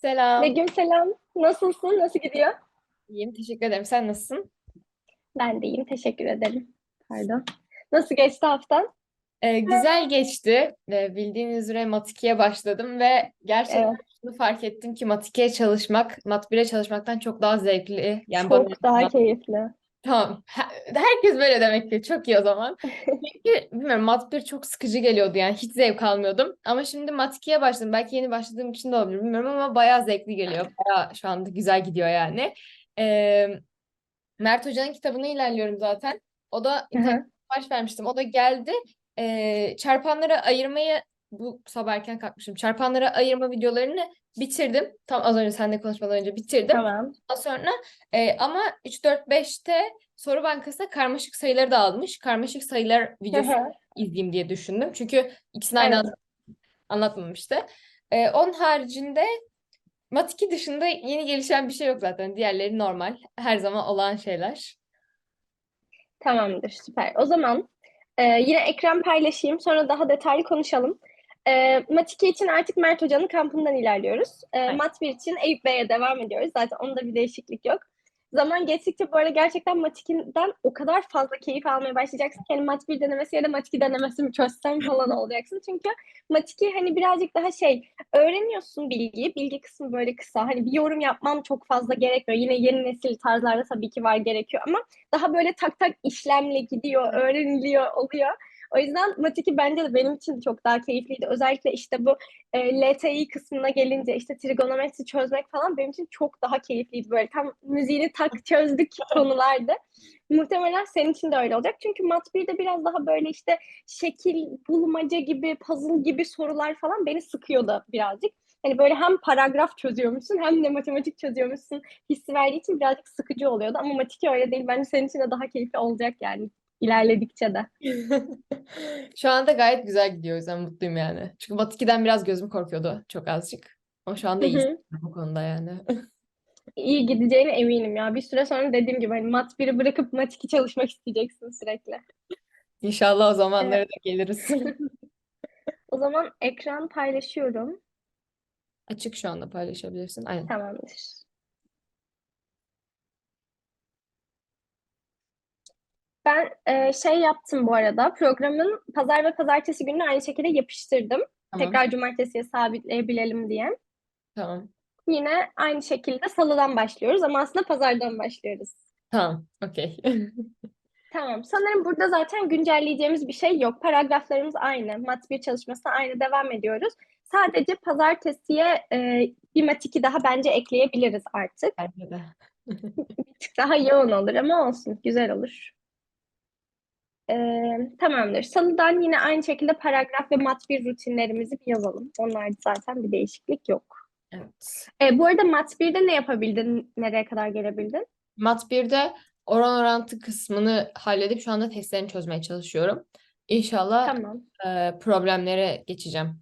Selam. Begüm selam. Nasılsın? Nasıl gidiyor? İyiyim, teşekkür ederim. Sen nasılsın? Ben de iyiyim. Teşekkür ederim. Pardon. Nasıl geçti haftan? Ee, güzel geçti. Ee, bildiğiniz üzere Mat 2'ye başladım ve gerçekten Evet. şunu fark ettim ki Mat 2'ye çalışmak, Mat 1'e çalışmaktan çok daha zevkli. Yani bana Çok daha keyifli. Tamam. He- Herkes böyle demek ki. Çok iyi o zaman. Çünkü bilmiyorum Mat 1 çok sıkıcı geliyordu yani. Hiç zevk almıyordum. Ama şimdi Mat 2'ye başladım. Belki yeni başladığım için de olabilir bilmiyorum ama bayağı zevkli geliyor. Bayağı şu anda güzel gidiyor yani. Ee, Mert Hoca'nın kitabına ilerliyorum zaten. O da sipariş vermiştim. O da geldi. Ee, çarpanları ayırmayı bu sabah erken kalkmışım. Çarpanları ayırma videolarını bitirdim. Tam az önce seninle konuşmadan önce bitirdim. Tamam. Daha sonra e, ama 3 4 5'te soru bankasına karmaşık sayıları da almış. Karmaşık sayılar videosu izleyeyim diye düşündüm. Çünkü ikisini aynı anda anlatmamıştı. E, onun haricinde Mat 2 dışında yeni gelişen bir şey yok zaten. Diğerleri normal. Her zaman olan şeyler. Tamamdır. Süper. O zaman e, yine ekran paylaşayım. Sonra daha detaylı konuşalım. E, Mat 2 için artık Mert Hoca'nın kampından ilerliyoruz. E. Mat 1 için Eyüp Bey'e devam ediyoruz. Zaten onda bir değişiklik yok. Zaman geçtikçe bu arada gerçekten Mat 2'den o kadar fazla keyif almaya başlayacaksın ki hani Mat 1 denemesi ya da Mat 2 denemesi mi çözsem falan olacaksın. Çünkü Mat 2 hani birazcık daha şey öğreniyorsun bilgiyi. Bilgi kısmı böyle kısa. Hani bir yorum yapmam çok fazla gerekmiyor. Yine yeni nesil tarzlarda tabii ki var gerekiyor ama daha böyle tak tak işlemle gidiyor, öğreniliyor, oluyor. O yüzden Mat 2 bence de benim için çok daha keyifliydi. Özellikle işte bu e, LTI kısmına gelince işte trigonometri çözmek falan benim için çok daha keyifliydi. Böyle tam müziğini tak çözdük konulardı. Muhtemelen senin için de öyle olacak. Çünkü Mat 1'de biraz daha böyle işte şekil bulmaca gibi, puzzle gibi sorular falan beni sıkıyordu birazcık. Hani böyle hem paragraf çözüyormuşsun hem de matematik çözüyormuşsun hissi verdiği için birazcık sıkıcı oluyordu. Ama Mat 2 öyle değil. Bence senin için de daha keyifli olacak yani ilerledikçe de. Şu anda gayet güzel gidiyor. O yüzden mutluyum yani. Çünkü 2'den biraz gözüm korkuyordu. Çok azıcık. Ama şu anda iyi bu konuda yani. İyi gideceğine eminim ya. Bir süre sonra dediğim gibi hani Mat 1'i bırakıp Mat 2 çalışmak isteyeceksin sürekli. İnşallah o zamanlara Evet. da geliriz. O zaman ekran paylaşıyorum. Açık şu anda paylaşabilirsin. Aynen. Tamamdır. Ben e, şey yaptım bu arada. Programın pazar ve pazartesi günü aynı şekilde yapıştırdım. Tamam. Tekrar cumartesiye sabitleyebilelim diye. Tamam. Yine aynı şekilde salıdan başlıyoruz ama aslında pazardan başlıyoruz. Tamam. Okey. Tamam. Sanırım burada zaten güncelleyeceğimiz bir şey yok. Paragraflarımız aynı. Mat 1 çalışmasına aynı devam ediyoruz. Sadece pazartesiye e, bir mat 2 daha bence ekleyebiliriz artık. Bence de. Bir tık daha yoğun olur ama olsun. Güzel olur. Ee, tamamdır. Salıdan yine aynı şekilde paragraf ve mat 1 rutinlerimizi bir yazalım. Onlarda zaten bir değişiklik yok. Evet. Ee, bu arada mat 1'de ne yapabildin? Nereye kadar gelebildin? Mat 1'de oran orantı kısmını halledip şu anda testlerini çözmeye çalışıyorum. İnşallah Tamam. e, problemlere geçeceğim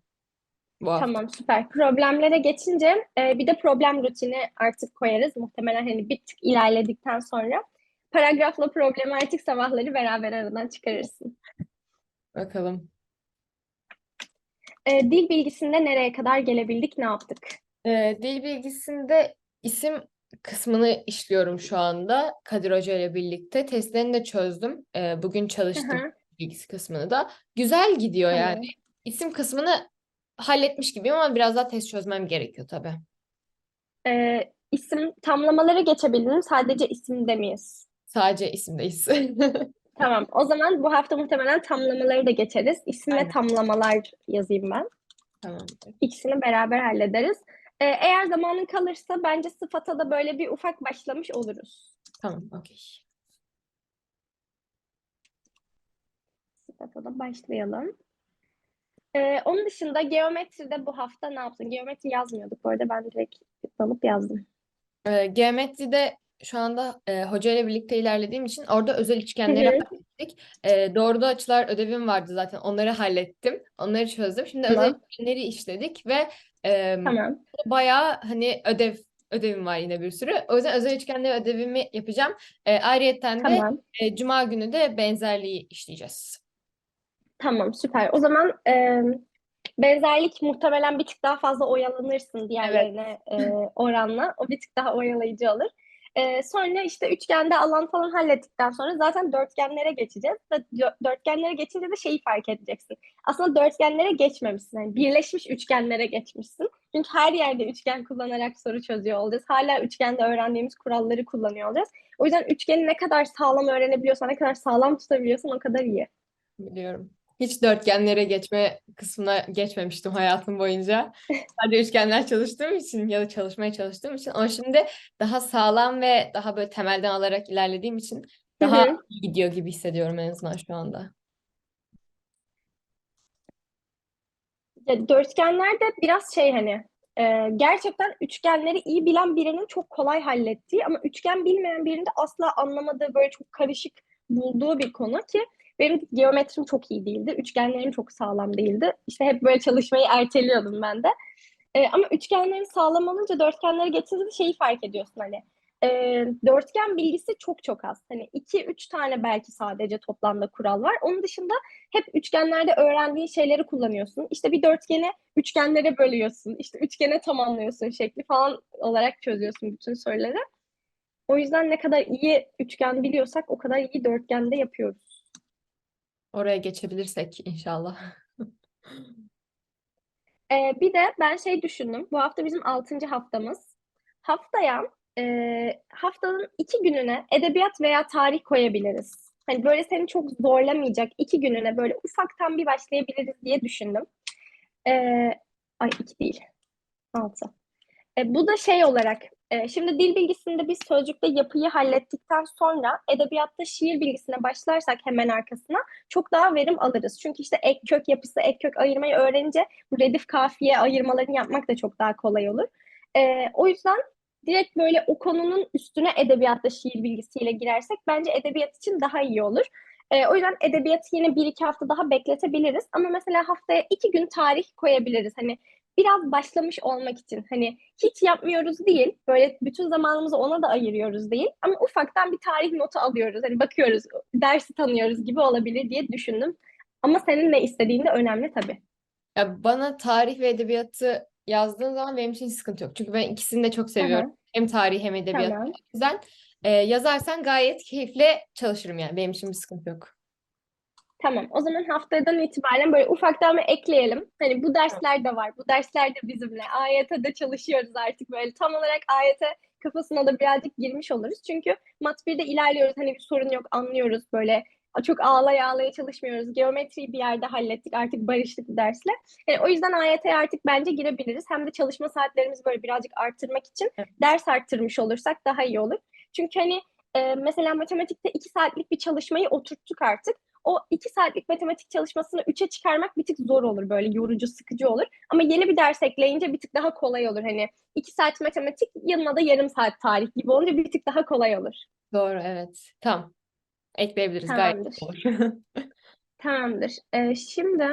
bu hafta. Tamam süper. Problemlere geçince e, bir de problem rutini artık koyarız. Muhtemelen hani bir tık ilerledikten sonra paragrafla problemi artık sabahları beraber aradan çıkarırsın. Bakalım. E, dil bilgisinde nereye kadar gelebildik, ne yaptık? E, dil bilgisinde isim kısmını işliyorum şu anda Kadir Hoca ile birlikte. Testlerini de çözdüm. E, bugün çalıştım hı, bilgisi kısmını da. Güzel gidiyor yani. tamam. İsim kısmını halletmiş gibiyim ama biraz daha test çözmem gerekiyor tabii. E, isim tamlamalara geçebildin. Sadece isimde miyiz? Sadece isimdeyiz. Tamam. O zaman bu hafta muhtemelen tamlamaları da geçeriz. İsim ve Aynen. tamlamalar yazayım ben. Tamam. İkisini beraber hallederiz. Ee, eğer zamanın kalırsa bence sıfata da böyle bir ufak başlamış oluruz. Tamam. Okey. Sıfata da başlayalım. Ee, onun dışında geometride bu hafta ne yaptın? Geometri yazmıyorduk bu arada. Ben direkt alıp yazdım. Ee, geometride şu anda e, hoca ile birlikte ilerlediğim için orada özel üçgenleri hallettik. E, doğruda açılar ödevim vardı zaten. Onları hallettim. Onları çözdüm. Şimdi özel tamam. üçgenleri işledik ve e, Tamam. bayağı hani ödev ödevim var yine bir sürü. O yüzden özel üçgenleri ödevimi yapacağım. E, ayrıyetten de Tamam. e, Cuma günü de benzerliği işleyeceğiz. Tamam. Süper. O zaman e, benzerlik muhtemelen bir tık daha fazla oyalanırsın diğerlerine e, oranla. O bir tık daha oyalayıcı olur. E, sonra işte üçgende alan falan hallettikten sonra zaten dörtgenlere geçeceğiz. Ve dö- dörtgenlere geçince de şeyi fark edeceksin. Aslında dörtgenlere geçmemişsin. Yani birleşmiş üçgenlere geçmişsin. Çünkü her yerde üçgen kullanarak soru çözüyor olacağız. Hala üçgende öğrendiğimiz kuralları kullanıyor olacağız. O yüzden üçgeni ne kadar sağlam öğrenebiliyorsan, ne kadar sağlam tutabiliyorsan o kadar iyi. Biliyorum. Hiç dörtgenlere geçme kısmına geçmemiştim hayatım boyunca. Sadece üçgenler çalıştığım için ya da çalışmaya çalıştığım için. Ama şimdi daha sağlam ve daha böyle temelden alarak ilerlediğim için daha iyi gidiyor gibi hissediyorum en azından şu anda. Ya dörtgenlerde biraz şey hani e, gerçekten üçgenleri iyi bilen birinin çok kolay hallettiği ama üçgen bilmeyen birinin de asla anlamadığı böyle çok karışık bulduğu bir konu ki benim geometrim çok iyi değildi. Üçgenlerim çok sağlam değildi. İşte hep böyle çalışmayı erteliyordum ben de. E, ama üçgenlerin sağlam olunca dörtgenlere geçince de şeyi fark ediyorsun hani e, dörtgen bilgisi çok çok az. Hani iki üç tane belki sadece toplamda kural var. Onun dışında hep üçgenlerde öğrendiğin şeyleri kullanıyorsun. İşte bir dörtgeni üçgenlere bölüyorsun. İşte üçgene tamamlıyorsun şekli falan olarak çözüyorsun bütün soruları. O yüzden ne kadar iyi üçgen biliyorsak o kadar iyi dörtgende yapıyoruz. Oraya geçebilirsek inşallah. Ee, bir de ben şey düşündüm. Bu hafta bizim 6. haftamız. Haftaya e, haftanın iki gününe edebiyat veya tarih koyabiliriz. Hani böyle seni çok zorlamayacak iki gününe böyle ufaktan bir başlayabiliriz diye düşündüm. Ee, ay iki değil. Altı. E, bu da şey olarak e, şimdi dil bilgisinde biz sözcükte yapıyı hallettikten sonra edebiyatta şiir bilgisine başlarsak hemen arkasına çok daha verim alırız. Çünkü işte ek kök yapısı, ek kök ayırmayı öğrenince redif kafiye ayırmalarını yapmak da çok daha kolay olur. E, o yüzden direkt böyle o konunun üstüne edebiyatta şiir bilgisiyle girersek bence edebiyat için daha iyi olur. E, o yüzden edebiyatı yine bir iki hafta daha bekletebiliriz. Ama mesela haftaya iki gün tarih koyabiliriz. Hani biraz başlamış olmak için hani hiç yapmıyoruz değil böyle bütün zamanımızı ona da ayırıyoruz değil ama ufaktan bir tarih notu alıyoruz hani bakıyoruz dersi tanıyoruz gibi olabilir diye düşündüm ama senin ne istediğin de önemli tabii. Ya bana tarih ve edebiyatı yazdığın zaman benim için hiç sıkıntı yok. Çünkü ben ikisini de çok seviyorum. Aha, Hem tarih hem edebiyat. tamam. O yüzden e, yazarsan gayet keyifle çalışırım yani. Benim için bir sıkıntı yok. Tamam. O zaman haftadan itibaren böyle ufaktan bir ekleyelim. Hani bu dersler de var. Bu dersler de bizimle. AYT'de çalışıyoruz artık böyle. Tam olarak AYT kafasına da birazcık girmiş oluruz. Çünkü Mat 1'de ilerliyoruz. Hani bir sorun yok. Anlıyoruz böyle. Çok ağlaya ağlaya çalışmıyoruz. Geometriyi bir yerde hallettik. Artık barıştık bu dersle. Yani o yüzden AYT'ye artık bence girebiliriz. Hem de çalışma saatlerimizi böyle birazcık arttırmak için ders arttırmış olursak daha iyi olur. Çünkü hani e, mesela matematikte iki saatlik bir çalışmayı oturttuk artık o iki saatlik matematik çalışmasını üçe çıkarmak bir tık zor olur böyle yorucu, sıkıcı olur. Ama yeni bir ders ekleyince bir tık daha kolay olur. Hani iki saat matematik yanına da yarım saat tarih gibi olunca bir tık daha kolay olur. Doğru evet. Tamam. Ekleyebiliriz. Gayet Tamamdır. olur. Tamamdır. Ee, şimdi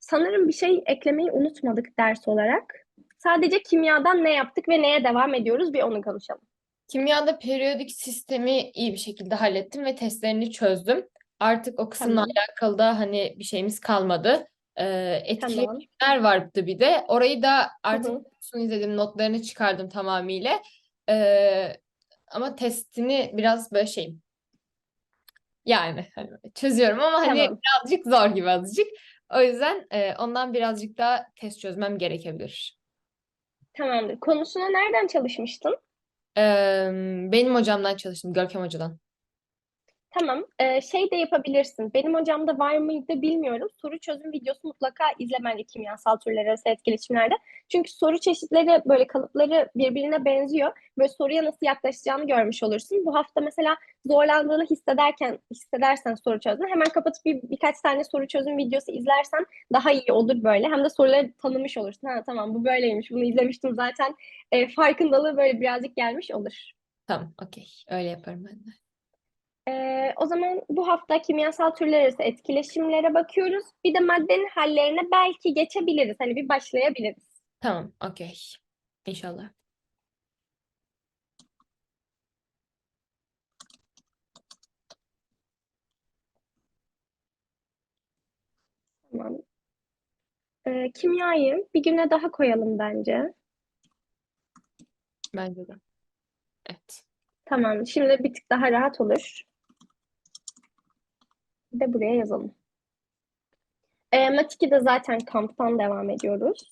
sanırım bir şey eklemeyi unutmadık ders olarak. Sadece kimyadan ne yaptık ve neye devam ediyoruz bir onu konuşalım. Kimyada periyodik sistemi iyi bir şekilde hallettim ve testlerini çözdüm. Artık o kısımla Tamam. alakalı da hani bir şeyimiz kalmadı. Ee, Tamam. etkileşimler vardı bir de. Orayı da artık hı. izledim, notlarını çıkardım tamamıyla. Ee, ama testini biraz böyle şey yani hani çözüyorum ama hani Tamam. birazcık zor gibi azıcık. O yüzden e, ondan birazcık daha test çözmem gerekebilir. Tamamdır. Konusuna nereden çalışmıştın? Ee, benim hocamdan çalıştım, Görkem Hoca'dan. Tamam. Ee, şey de yapabilirsin. Benim hocamda var mıydı bilmiyorum. Soru çözüm videosu mutlaka izle bence kimyasal türler arası etkileşimlerde. Çünkü soru çeşitleri böyle kalıpları birbirine benziyor. Böyle soruya nasıl yaklaşacağını görmüş olursun. Bu hafta mesela zorlandığını hissederken hissedersen soru çözme hemen kapatıp bir, birkaç tane soru çözüm videosu izlersen daha iyi olur böyle. Hem de soruları tanımış olursun. Ha tamam bu böyleymiş. Bunu izlemiştim zaten. Ee, farkındalığı böyle birazcık gelmiş olur. Tamam, okey. Öyle yaparım ben de. Ee, o zaman bu hafta kimyasal türler arası etkileşimlere bakıyoruz. Bir de maddenin hallerine belki geçebiliriz. Hani bir başlayabiliriz. Tamam, okey. İnşallah. Tamam. Ee, kimyayı bir güne daha koyalım bence. Bence de. Evet. Tamam, şimdi bir tık daha rahat olur. De buraya yazalım. Ee, Mat 2'de zaten kamptan devam ediyoruz.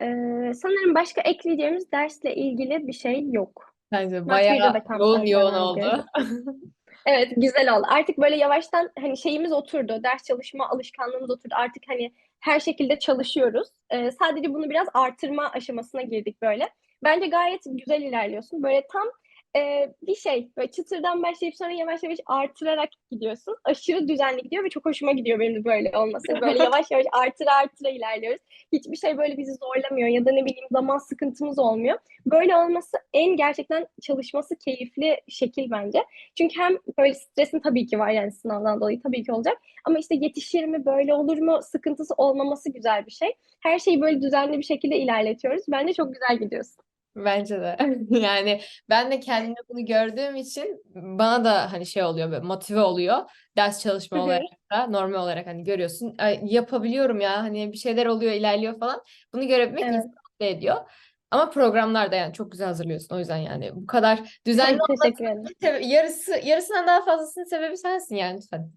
Ee, sanırım başka ekleyeceğimiz dersle ilgili bir şey yok. Bence bayağı 1'de de kamptan yoğun yoğun oldu. Evet, güzel oldu. Artık böyle yavaştan hani şeyimiz oturdu. Ders çalışma alışkanlığımız oturdu. Artık hani her şekilde çalışıyoruz. Ee, sadece bunu biraz artırma aşamasına girdik böyle. Bence gayet güzel ilerliyorsun. Böyle tam e, bir şey böyle çıtırdan başlayıp sonra yavaş yavaş artırarak gidiyorsun. Aşırı düzenli gidiyor ve çok hoşuma gidiyor benim de böyle olması. Böyle yavaş yavaş artıra artıra ilerliyoruz. Hiçbir şey böyle bizi zorlamıyor ya da ne bileyim zaman sıkıntımız olmuyor. Böyle olması en gerçekten çalışması keyifli şekil bence. Çünkü hem böyle stresin tabii ki var yani sınavdan dolayı tabii ki olacak. Ama işte yetişir mi, böyle olur mu sıkıntısı olmaması güzel bir şey. Her şeyi böyle düzenli bir şekilde ilerletiyoruz. Bence çok güzel gidiyorsun. Bence de. Yani ben de kendimde bunu gördüğüm için bana da hani şey oluyor böyle motive oluyor. Ders çalışma Hı hı. olarak da normal olarak hani görüyorsun. Ay, yapabiliyorum ya hani bir şeyler oluyor ilerliyor falan. Bunu görebilmek Evet. insanı mutlu ediyor. Ama programlarda yani çok güzel hazırlıyorsun. O yüzden yani bu kadar düzenli Çok teşekkür ederim. yarısı yarısından daha fazlasının sebebi sensin yani lütfen.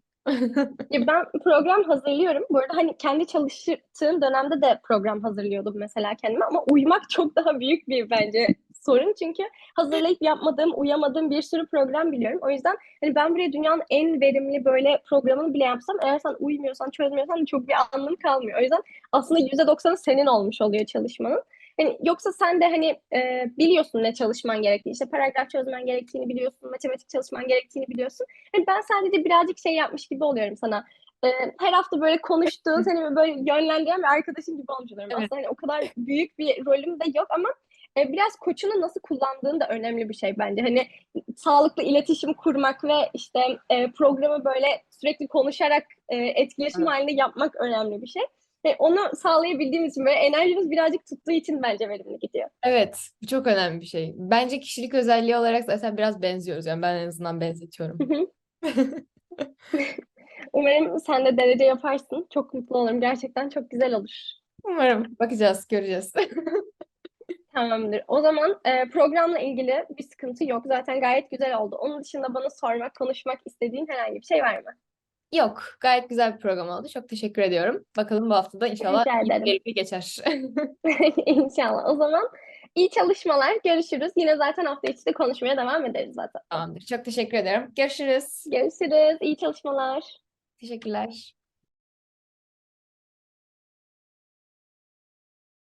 Ya ben program hazırlıyorum. Bu arada hani kendi çalıştığım dönemde de program hazırlıyordum mesela kendime ama uyumak çok daha büyük bir bence sorun. Çünkü hazırlayıp yapmadığım, uyamadığım bir sürü program biliyorum. O yüzden hani ben buraya dünyanın en verimli böyle programını bile yapsam eğer sen uyumuyorsan, çözmüyorsan çok bir anlamı kalmıyor. O yüzden aslında %90'ı senin olmuş oluyor çalışmanın. Hani yoksa sen de hani e, biliyorsun ne çalışman gerektiğini, işte paragraf çözmen gerektiğini biliyorsun, matematik çalışman gerektiğini biliyorsun. Hani ben sadece birazcık şey yapmış gibi oluyorum sana. Ee, her hafta böyle konuştuğun, seni böyle yönlendiren bir arkadaşın gibi olmuş oluyorum. Evet. Aslında hani o kadar büyük bir rolüm de yok ama e, biraz koçunu nasıl kullandığın da önemli bir şey bence. Hani sağlıklı iletişim kurmak ve işte e, programı böyle sürekli konuşarak e, etkileşim Evet. halinde yapmak önemli bir şey. Ve onu sağlayabildiğimiz için böyle enerjimiz birazcık tuttuğu için bence verimli gidiyor. Evet, bu çok önemli bir şey. Bence kişilik özelliği olarak zaten biraz benziyoruz. Yani ben en azından benzetiyorum. Umarım sen de derece yaparsın. Çok mutlu olurum. Gerçekten çok güzel olur. Umarım. Bakacağız, göreceğiz. Tamamdır. O zaman e, programla ilgili bir sıkıntı yok. Zaten gayet güzel oldu. Onun dışında bana sormak, konuşmak istediğin herhangi bir şey var mı? Yok, gayet güzel bir program oldu. Çok teşekkür ediyorum. Bakalım bu hafta da inşallah verimli geçer. İnşallah. O zaman iyi çalışmalar. Görüşürüz. Yine zaten hafta içi de konuşmaya devam ederiz zaten. Tamamdır. Çok teşekkür ederim. Görüşürüz. Görüşürüz. İyi çalışmalar. Teşekkürler.